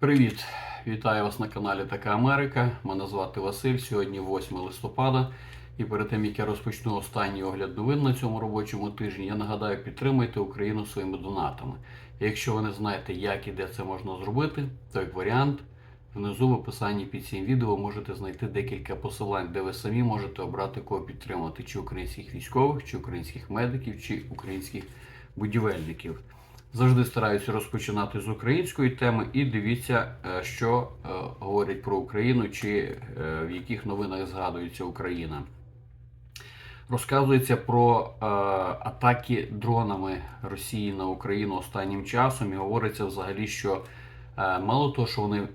Привіт! Вітаю вас на каналі Така Америка. Мене звати Василь. Сьогодні 8 листопада. І перед тим як я розпочну останній огляд новин на цьому робочому тижні, я нагадаю, підтримайте Україну своїми донатами. Якщо ви не знаєте, як і де це можна зробити, то як варіант, внизу в описанні під цим відео можете знайти декілька посилань, де ви самі можете обрати кого підтримати, чи українських військових, чи українських медиків, чи українських будівельників. Завжди стараюся розпочинати з української теми і дивіться, е, що е, говорять про Україну чи е, в яких новинах згадується Україна. Розказується про атаки дронами Росії на Україну останнім часом і говориться взагалі, що мало того, що вони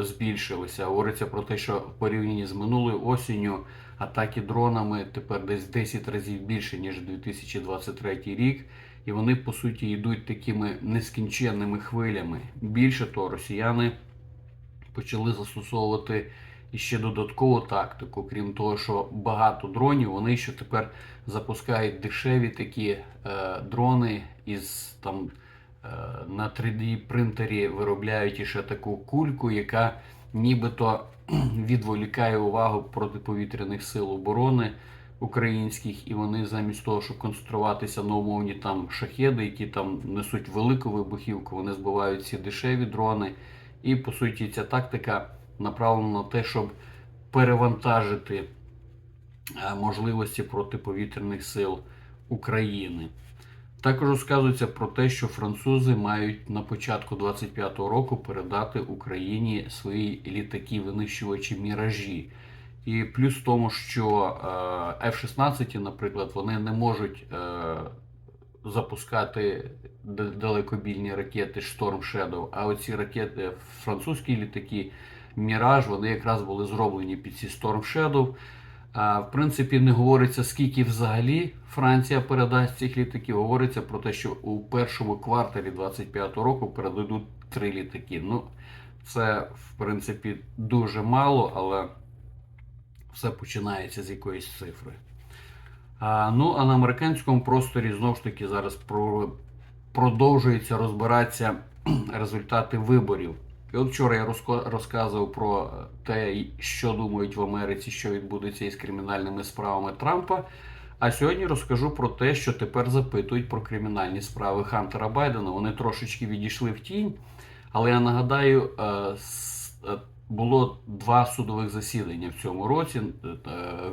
збільшилися, говориться про те, що в порівнянні з минулою осінню атаки дронами тепер десь в 10 разів більше, ніж 2023 рік. І вони по суті йдуть такими нескінченними хвилями. Більше того, росіяни почали застосовувати іще додаткову тактику, крім того, що багато дронів, вони ще тепер запускають дешеві такі е, дрони із там е, на 3D принтері виробляють іще таку кульку, яка нібито відволікає увагу протиповітряних сил оборони українських, і вони замість того, щоб концентруватися на умовні там шахеди, які там несуть велику вибухівку, вони збивають ці дешеві дрони. І по суті, ця тактика направлена на те, щоб перевантажити е, можливості протиповітряних сил України. Також розказується про те, що французи мають на початку 25-го року передати Україні свої літаки винищувачі міражі. І плюс в тому, що е, F-16, наприклад, вони не можуть е, запускати далекобільні ракети Storm Shadow, а оці ракети, французькі літаки Міраж, вони якраз були зроблені під ці Storm Shadow. В принципі, не говориться, скільки взагалі Франція передасть цих літаків. Говориться про те, що у першому кварталі 25-го року передадуть три літаки. Ну, це, в принципі, дуже мало, але все починається з якоїсь цифри. А, ну, а на американському просторі знову ж таки зараз про, продовжується розбиратися результати виборів. І от вчора я розказував про те, що думають в Америці, що відбудеться із кримінальними справами Трампа. А сьогодні розкажу про те, що тепер запитують про кримінальні справи Хантера Байдена. Вони трошечки відійшли в тінь. Але я нагадаю, е, е, було два судових засідання в цьому році, е,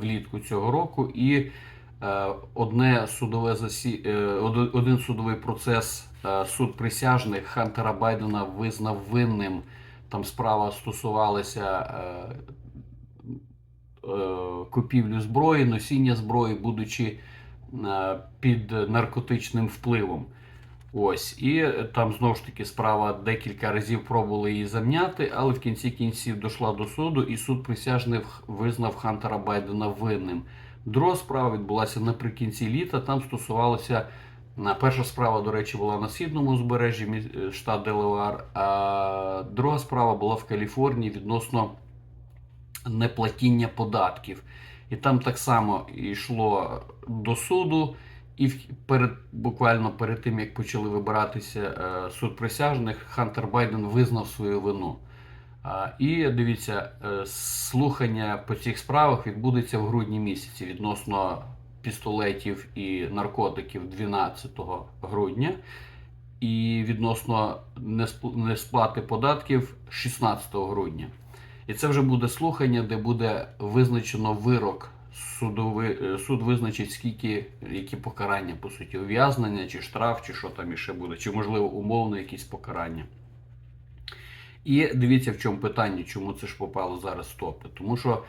влітку цього року, і е, одне судове засі... е, один судовий процес суд присяжних Хантера Байдена визнав винним. Там справа стосувалася купівлю зброї, носіння зброї, будучи під наркотичним впливом. Ось, і там знову ж таки справа декілька разів пробували її зам'яти, але в кінці кінців дійшла до суду, і суд присяжних визнав Хантера Байдена винним. Друга справа відбулася наприкінці літа. Там стосувалося перша справа, до речі, була на східному узбережжі штат Делавар, а друга справа була в Каліфорнії відносно неплатіння податків. І там так само йшло до суду. І перед буквально перед тим як почали вибиратися е, суд присяжних, Хантер Байден визнав свою вину. І дивіться, е, слухання по цих справах відбудеться в грудні місяці відносно пістолетів і наркотиків 12 грудня, і відносно несп- несплати податків 16 грудня. І це вже буде слухання, де буде визначено вирок. Судовий, е, суд визначить, скільки, які покарання, по суті, ув'язнення, чи штраф, чи що там іще буде, чи, можливо, умовно якісь покарання. І дивіться, в чому питання, чому це ж попало зараз топи. Тому що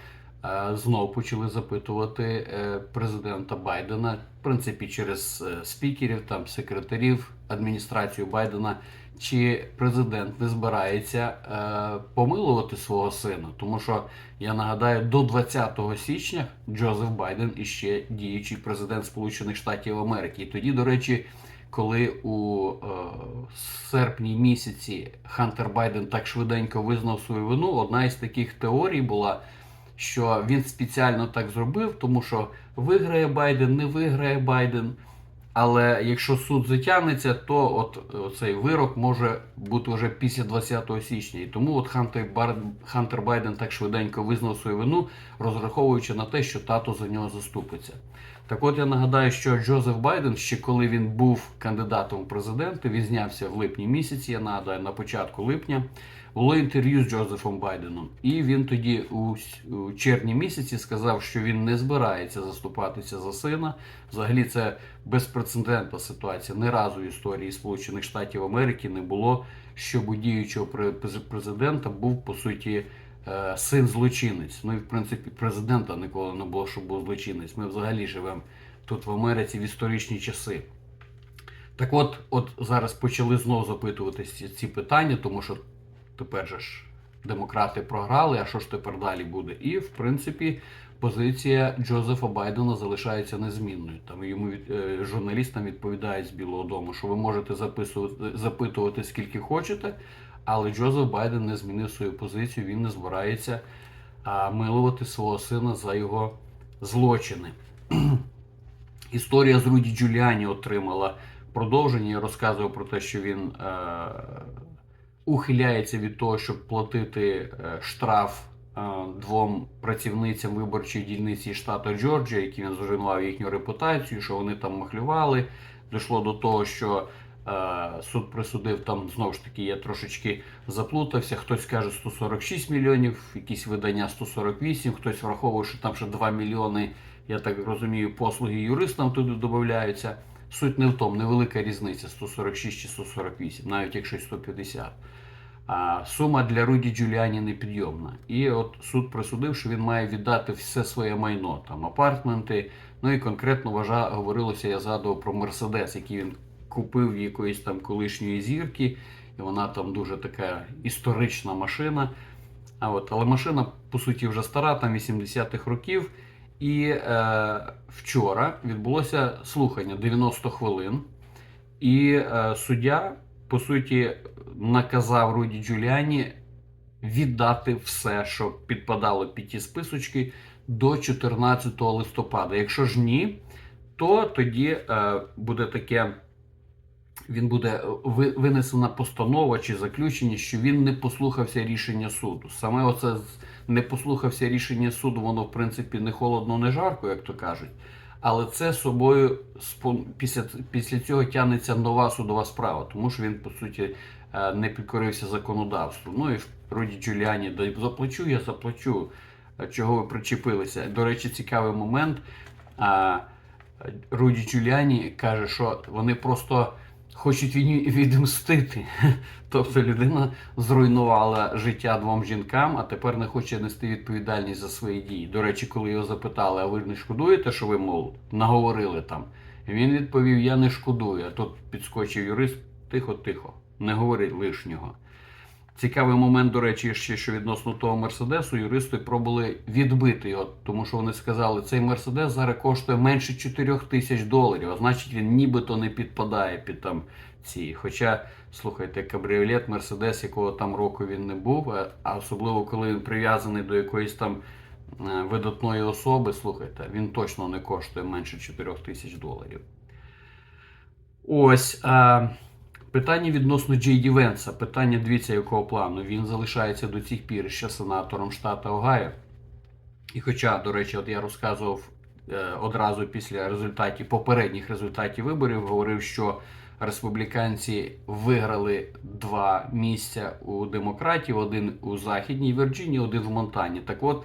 е, знову почали запитувати е, президента Байдена, в принципі, через е, спікерів, там, секретарів адміністрацію Байдена, чи президент не збирається е, помилувати свого сина. Тому що я нагадаю, до 20 січня Джозеф Байден іще діючий президент Сполучених Штатів Америки. І тоді, до речі, коли у е, серпні місяці Хантер Байден так швиденько визнав свою вину, одна із таких теорій була, що він спеціально так зробив, тому що виграє Байден, не виграє Байден. Але якщо суд затягнеться, то от цей вирок може бути вже після 20 січня. І тому от. Хантер Байден так швиденько визнав свою вину, розраховуючи на те, що тато за нього заступиться. Так от я нагадаю, що Джозеф Байден, ще коли він був кандидатом в президенти, він знявся в липні місяці, я нагадаю, на початку липня, було інтерв'ю з Джозефом Байденом. І він тоді у, червні місяці сказав, що він не збирається заступатися за сина. Взагалі, це безпрецедентна ситуація. Ні разу в історії Сполучених Штатів Америки не було, щоб у діючого президента був по суті е, син злочинець. Ну і в принципі президента ніколи не було, щоб був злочинець. Ми взагалі живемо тут в Америці в історичні часи. Так от, от зараз почали знову запитувати ці, ці питання, тому що тепер же ж демократи програли, а що ж тепер далі буде? І в принципі позиція Джозефа Байдена залишається незмінною. Там йому е, журналістам відповідають з Білого Дому, що ви можете записувати, запитувати скільки хочете, але Джозеф Байден не змінив свою позицію, він не збирається милувати свого сина за його злочини. Історія з Руді Джуліані отримала продовження. Я розказував про те, що він е, ухиляється від того, щоб платити е, штраф е, двом працівницям виборчої дільниці штату Джорджія, які він зруйнував їхню репутацію, що вони там махлювали. Дійшло до того, що е, суд присудив там знову ж таки, я трошечки заплутався. Хтось каже 146 мільйонів, якісь видання 148, хтось враховує, що там ще 2 мільйони, я так розумію, послуги юристам туди додаються. Суть не в тому, невелика різниця 146 чи 148, навіть якщо й 150. Сума для Руді Джуліані непідйомна. І от суд присудив, що він має віддати все своє майно, там апартменти. Ну і конкретно вважа, говорилося, я згадував про Мерседес, який він купив якоїсь там колишньої зірки, і вона там дуже така історична машина. А от, але машина, по суті, вже стара, там 80-х років. І е, вчора відбулося слухання 90 хвилин, і е, суддя, по суті, наказав Руді Джуліані віддати все, що підпадало під ті списочки, до 14 листопада. Якщо ж ні, то тоді е, буде таке. Він буде е, винесена постанова чи заключення, що він не послухався рішення суду. Саме оце не послухався рішення суду, воно в принципі не холодно, не жарко, як то кажуть. Але це собою після, після цього тягнеться нова судова справа, тому що він по суті е, не підкорився законодавству. Ну і в Руді Джуліані да заплачу, я заплачу. Е, Чого ви причепилися? До речі, цікавий момент. А, Руді Джуліані каже, що вони просто хочуть він відмстити. Тобто людина зруйнувала життя двом жінкам, а тепер не хоче нести відповідальність за свої дії. До речі, коли його запитали, а ви не шкодуєте, що ви, мов, наговорили там? Він відповів: Я не шкодую. А тут підскочив юрист, тихо, тихо, не говори лишнього. Цікавий момент, до речі, ще що відносно того Мерседесу, юристи пробували відбити його, тому що вони сказали, цей Мерседес зараз коштує менше 4 тисяч доларів, а значить він нібито не підпадає під там ці. Хоча, слухайте, кабріолет, Мерседес, якого там року він не був, а- особливо коли він прив'язаний до якоїсь там е, видатної особи, слухайте, він точно не коштує менше 4 тисяч доларів. Ось. А... Питання відносно Джей Ді Венса. Питання дивіться, якого плану. Він залишається до цих пір ще сенатором штата Огайо. І хоча, до речі, от я розказував е, одразу після результатів попередніх результатів виборів, говорив, що республіканці виграли два місця у демократів: один у Західній Вірджинії, один в Монтані. Так от,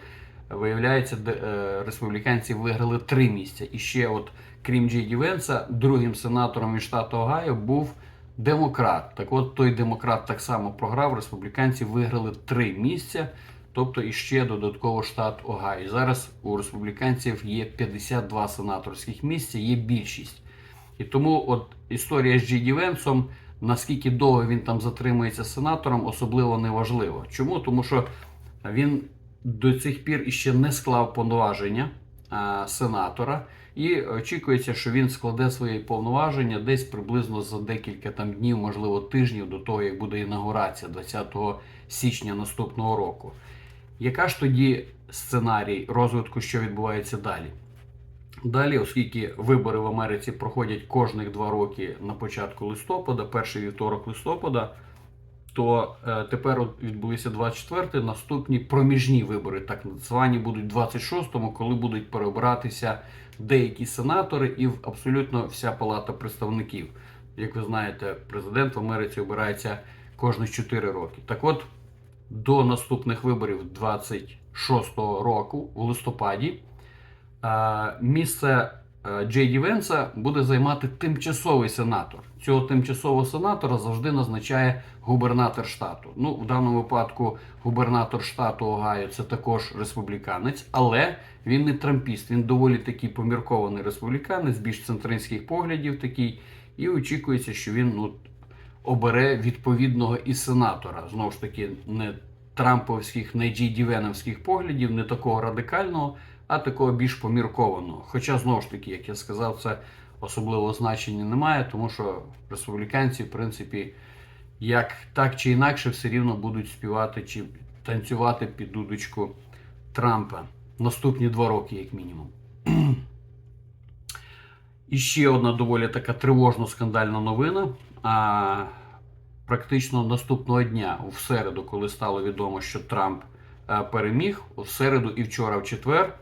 виявляється, де, е, республіканці виграли три місця. І ще, от, крім Джей Венса, другим сенатором від штату Огайо був демократ. Так от той демократ так само програв. Республіканці виграли три місця, тобто іще додатково штат Огайо. Зараз у республіканців є 52 сенаторських місця, є більшість. І тому от історія з Джі Ді Венсом, наскільки довго він там затримується сенатором, особливо не важливо. Чому? Тому що він до цих пір іще не склав повноваження а, сенатора. І очікується, що він складе свої повноваження десь приблизно за декілька там днів, можливо, тижнів до того, як буде інаугурація 20 січня наступного року. Яка ж тоді сценарій розвитку, що відбувається далі? Далі, оскільки вибори в Америці проходять кожних два роки на початку листопада, перший вівторок листопада, то е, тепер відбулися 24 наступні проміжні вибори, так звані будуть 26-му, коли будуть переобиратися деякі сенатори і абсолютно вся палата представників. Як ви знаєте, президент в Америці обирається кожних 4 роки. Так от, до наступних виборів 26-го року, в листопаді, е, місце Джей Ді Венса буде займати тимчасовий сенатор. Цього тимчасового сенатора завжди назначає губернатор штату. Ну, в даному випадку губернатор штату Огайо це також республіканець, але він не трампіст, він доволі такий поміркований республіканець, більш центристських поглядів такий, і очікується, що він ну, обере відповідного і сенатора. Знову ж таки, не трамповських, не джейдівеновських поглядів, не такого радикального, а такого більш поміркованого. Хоча, знову ж таки, як я сказав, це особливого значення немає, тому що республіканці, в принципі, як так чи інакше, все рівно будуть співати чи танцювати під дудочку Трампа наступні два роки, як мінімум. І ще одна доволі така тривожно скандальна новина. А, практично наступного дня, в середу, коли стало відомо, що Трамп переміг, в середу і вчора, в четвер,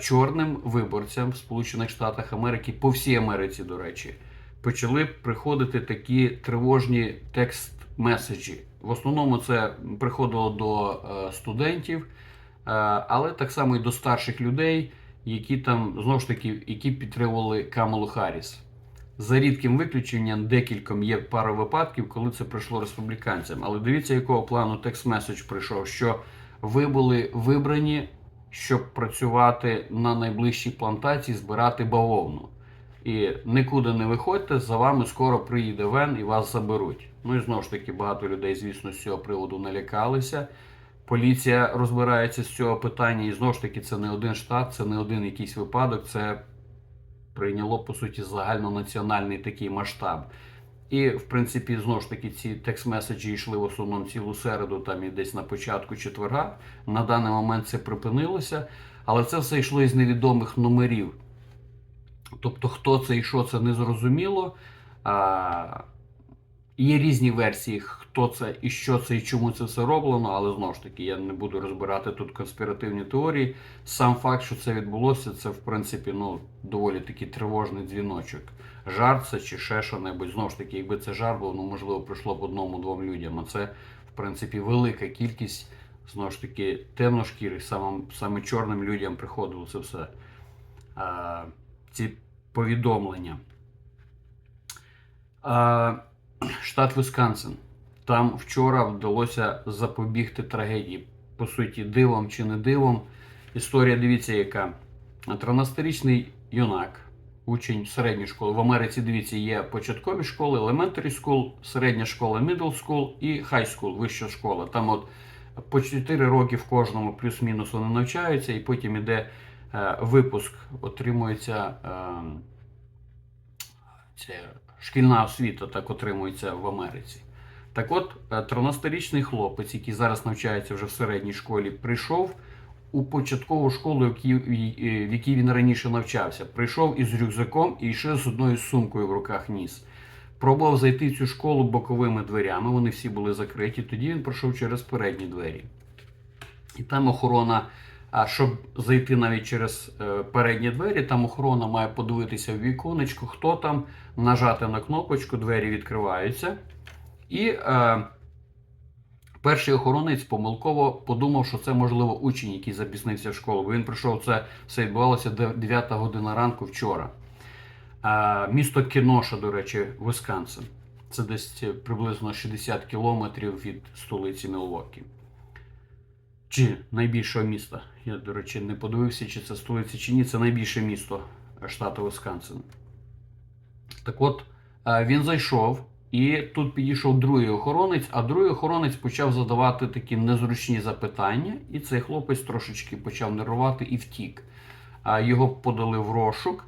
чорним виборцям в Сполучених Штатах Америки, по всій Америці, до речі, почали приходити такі тривожні текст-меседжі. В основному це приходило до е, студентів, е, але так само і до старших людей, які там знову ж таки які підтримували Камалу Харріс. За рідким виключенням, декільком є пара випадків, коли це прийшло республіканцям. Але дивіться, якого плану текст-меседж прийшов, що ви були вибрані, щоб працювати на найближчій плантації, збирати бавовну. І нікуди не виходьте, за вами скоро приїде Вен і вас заберуть. Ну і знову ж таки, багато людей, звісно, з цього приводу налякалися. Поліція розбирається з цього питання, і знову ж таки, це не один штат, це не один якийсь випадок, це прийняло по суті загальнонаціональний такий масштаб. І, в принципі, знову ж таки, ці текст-меседжі йшли в основному цілу середу, там і десь на початку четверга. На даний момент це припинилося, але це все йшло із невідомих номерів. Тобто, хто це і що це не зрозуміло. А, Є різні версії, хто це і що це, і чому це все роблено, але знову ж таки, я не буду розбирати тут конспіративні теорії. Сам факт, що це відбулося, це в принципі ну, доволі такий тривожний дзвіночок. Жарт це чи ще що-небудь. Знову ж таки, якби це жарт був, ну можливо, прийшло б одному-двом людям. А це, в принципі, велика кількість, знову ж таки, темношкірих, саме, саме чорним людям приходило це все. А, ці повідомлення. А, штат Висконсин. Там вчора вдалося запобігти трагедії. По суті, дивом чи не дивом. Історія, дивіться, яка 13-річний юнак, учень середньої школи. В Америці, дивіться, є початкові школи, elementary school, середня школа, middle school і high school, вища школа. Там от по 4 роки в кожному плюс-мінус вони навчаються, і потім іде е, випуск, отримується е, це шкільна освіта, так отримується в Америці. Так от, е, 13-річний хлопець, який зараз навчається вже в середній школі, прийшов у початкову школу, якій- в якій він раніше навчався. Прийшов із рюкзаком і ще з одною сумкою в руках ніс. Пробував зайти в цю школу боковими дверями, вони всі були закриті. Тоді він пройшов через передні двері. І там охорона, а щоб зайти навіть через е, передні двері, там охорона має подивитися в віконечко, хто там, нажати на кнопочку, двері відкриваються. І е, перший охоронець помилково подумав, що це можливо учень, який запізнився в школу. Бо він прийшов, це все відбувалося 9 година ранку вчора. Е, місто Кіноша, до речі, Висконсин. Це десь е, приблизно 60 кілометрів від столиці Мілвокі. Чи найбільшого міста. Я, до речі, не подивився, чи це столиця, чи ні. Це найбільше місто штату Висконсин. Так от, е, він зайшов, і тут підійшов другий охоронець, а другий охоронець почав задавати такі незручні запитання, і цей хлопець трошечки почав нервувати і втік. Його подали в розшук,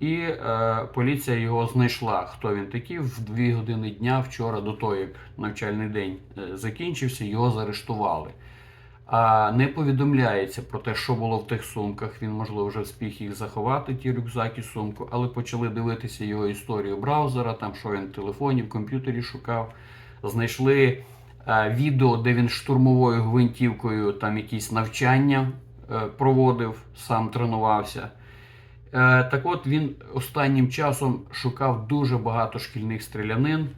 і е, поліція його знайшла. Хто він такий? В 2 години дня вчора, до того, як навчальний день е, закінчився, його заарештували. А не повідомляється про те, що було в тих сумках. Він, можливо, вже встиг їх заховати, ті рюкзак і сумку, але почали дивитися його історію браузера, там що він в телефоні, в комп'ютері шукав. Знайшли е, відео, де він штурмовою гвинтівкою там якісь навчання е, проводив, сам тренувався. Е, так от він останнім часом шукав дуже багато шкільних стрілянин,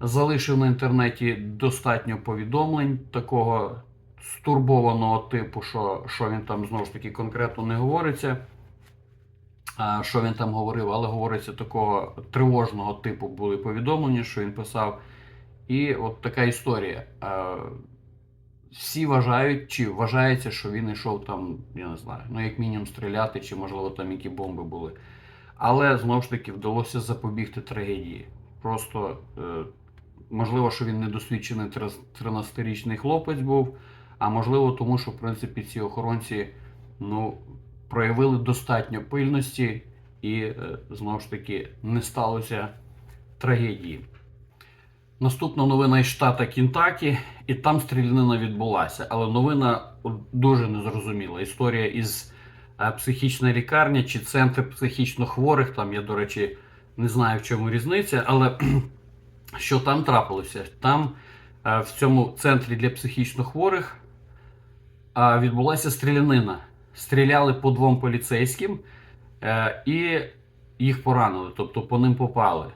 залишив на інтернеті достатньо повідомлень такого стурбованого типу, що, що він там знову ж таки конкретно не говориться. Що він там говорив, але говориться такого тривожного типу були повідомлення, що він писав. І от така історія. Всі вважають, чи вважається, що він йшов там, я не знаю, ну як мінімум стріляти, чи можливо там які бомби були. Але знову ж таки вдалося запобігти трагедії. Просто е, можливо, що він недосвідчений 13-річний хлопець був, а можливо, тому що в принципі ці охоронці ну, проявили достатньо пильності і е, знову ж таки не сталося трагедії. Наступна новина із штата Кінтакі, і там стрілянина відбулася. Але новина дуже незрозуміла. Історія із е, психічної лікарні чи центр психічно хворих. Там я, до речі, не знаю, в чому різниця, але що там трапилося? Там е, в цьому центрі для психічно хворих відбулася стрілянина. Стріляли по двом поліцейським е, і їх поранили, тобто по ним попали.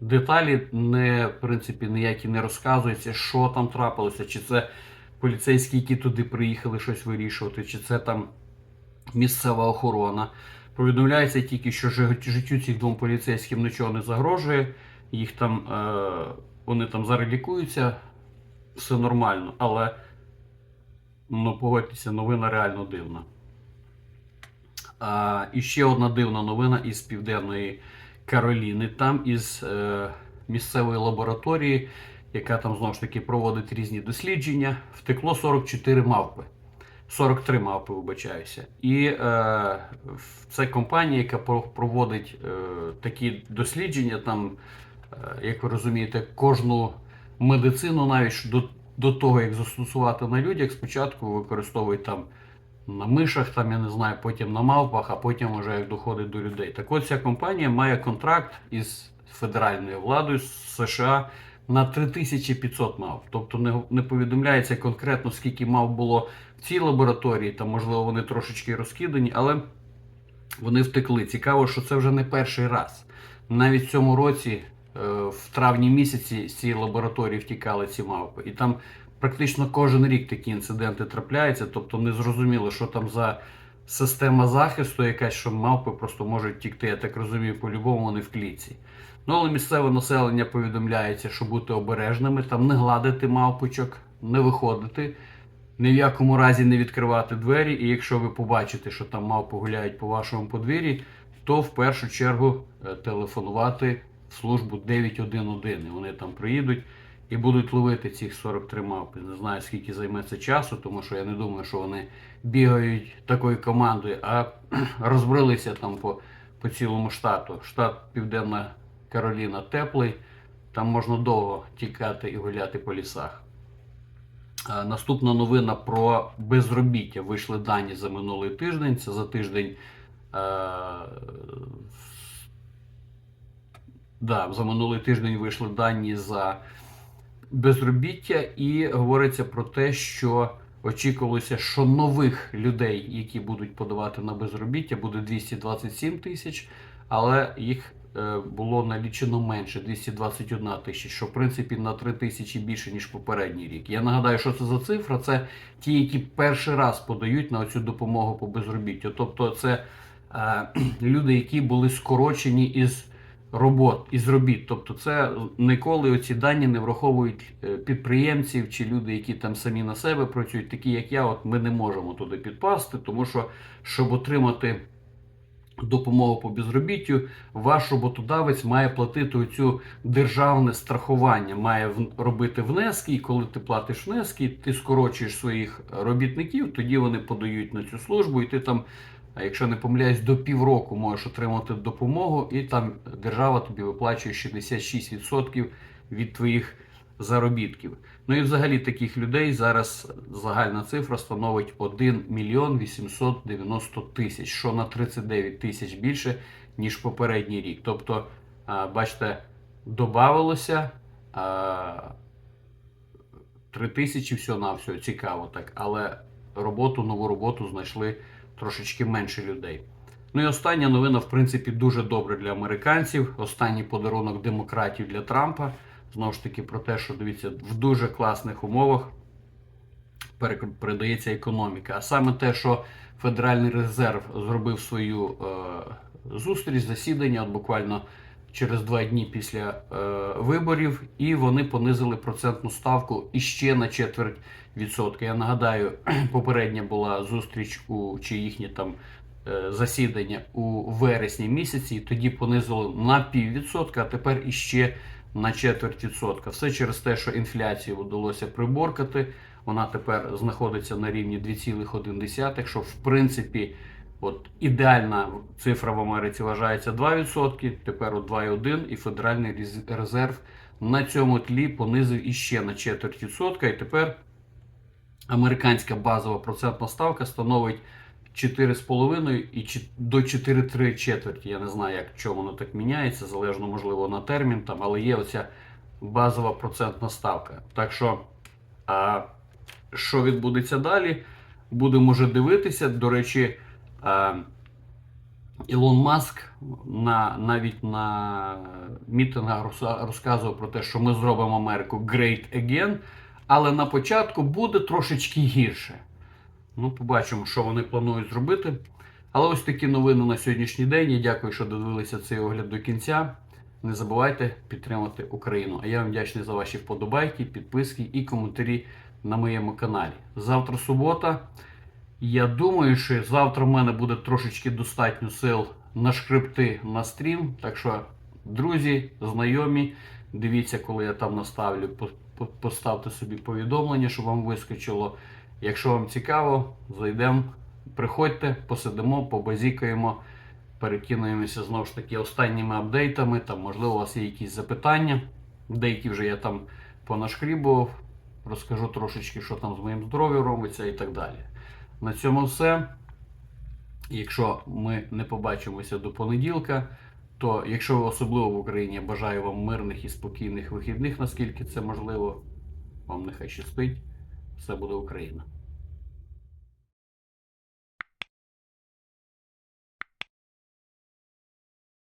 Деталі не, в принципі, ніякі не розказуються, що там трапилося, чи це поліцейські, які туди приїхали щось вирішувати, чи це там місцева охорона. Повідомляється тільки, що життю цих двом поліцейським нічого не загрожує, їх там, е, вони там зараз лікуються, все нормально, але ну, погодьтеся, новина реально дивна. А, і ще одна дивна новина із Південної Кароліни. Там із е, місцевої лабораторії, яка там знову ж таки проводить різні дослідження, втекло 44 мавпи. 43 мавпи, вибачаюся. І е, це компанія, яка проводить е, такі дослідження. Там, е, як ви розумієте, кожну медицину, навіть до, до того, як застосувати на людях, спочатку використовують там на мишах, там я не знаю, потім на мавпах, а потім вже як доходить до людей. Так от ця компанія має контракт із федеральною владою з США на 3500 мав. Тобто не, не повідомляється конкретно, скільки мав було в цій лабораторії, там, можливо, вони трошечки розкидані, але вони втекли. Цікаво, що це вже не перший раз. Навіть в цьому році, в травні місяці, з цієї лабораторії втікали ці мавпи. І там практично кожен рік такі інциденти трапляються, тобто не зрозуміло, що там за система захисту, якась, що мавпи просто можуть тікти. Я так розумію, по-любому вони в клітці. Ну, але місцеве населення повідомляється, що бути обережними, там не гладити мавпочок, не виходити, ні в якому разі не відкривати двері. І якщо ви побачите, що там мавпи гуляють по вашому подвір'ї, то в першу чергу е, телефонувати службу 911. І Вони там приїдуть і будуть ловити цих 43 мавпи. Не знаю, скільки займе це часу, тому що я не думаю, що вони бігають такою командою, а розбрилися там по, по цілому штату. Штат Південна Кароліна теплий, там можна довго тікати і гуляти по лісах. Наступна новина про безробіття. Вийшли дані за минулий тиждень. Це за тиждень. Да, за минулий тиждень вийшли дані за безробіття, і говориться про те, що очікувалося, що нових людей, які будуть подавати на безробіття, буде 227 тисяч, але їх е, було налічено менше 221 тисяча, що в принципі на 3 тисячі більше ніж попередній рік. Я нагадаю, що це за цифра. Це ті, які перший раз подають на цю допомогу по безробіттю. Тобто, це е, люди, які були скорочені із робот із робіт. Тобто, це ніколи оці дані не враховують е, підприємців чи люди, які там самі на себе працюють, такі як я. От ми не можемо туди підпасти, тому що щоб отримати допомогу по безробіттю, ваш роботодавець має платити оцю державне страхування, має робити внески, і коли ти платиш внески, ти скорочуєш своїх робітників, тоді вони подають на цю службу, і ти там, а якщо не помиляюсь, до півроку можеш отримати допомогу, і там держава тобі виплачує 66% від твоїх заробітків. Ну і взагалі таких людей зараз загальна цифра становить 1 мільйон 890 тисяч, що на 39 тисяч більше, ніж попередній рік. Тобто, бачите, додавалося 3 тисячі всього на всього цікаво так, але роботу, нову роботу знайшли трошечки менше людей. Ну і остання новина, в принципі, дуже добре для американців. Останній подарунок демократів для Трампа. Знову ж таки, про те, що дивіться, в дуже класних умовах передається економіка. А саме те, що Федеральний резерв зробив свою е, зустріч, засідання, от буквально через два дні після е, виборів, і вони понизили процентну ставку іще на четверть відсотка. Я нагадаю, попередня була зустріч у чи їхнє там е, засідання у вересні місяці, і тоді понизили на піввідсотка, а тепер іще на четверть відсотка. Все через те, що інфляцію вдалося приборкати. Вона тепер знаходиться на рівні 2,1, що в принципі от ідеальна цифра в Америці вважається 2%, тепер от 2,1 і Федеральний резерв на цьому тлі понизив іще на четверть відсотка, і тепер американська базова процентна ставка становить 4,5 і до 4,3 четверті. Я не знаю, як чому воно так міняється, залежно можливо на термін там, але є оця базова процентна ставка. Так що, а, що відбудеться далі, будемо вже дивитися. До речі, Ілон Маск на, навіть на мітингах розказував про те, що ми зробимо Америку great again, але на початку буде трошечки гірше. Ну, побачимо, що вони планують зробити. Але ось такі новини на сьогоднішній день. Я дякую, що додивилися цей огляд до кінця. Не забувайте підтримати Україну. А я вам вдячний за ваші вподобайки, підписки і коментарі на моєму каналі. Завтра субота. Я думаю, що завтра в мене буде трошечки достатньо сил нашкребти на стрім. Так що, друзі, знайомі, дивіться, коли я там наставлю, по- по- поставте собі повідомлення, щоб вам вискочило. Якщо вам цікаво, зайдемо, приходьте, посидимо, побазікаємо, перекинуємося знову ж таки останніми апдейтами. Там, можливо, у вас є якісь запитання. Деякі вже я там понашкрібував, розкажу трошечки, що там з моїм здоров'ям робиться і так далі. На цьому все. Якщо ми не побачимося до понеділка, то якщо ви особливо в Україні, бажаю вам мирних і спокійних вихідних, наскільки це можливо. Вам нехай щастить. Все буде Україна.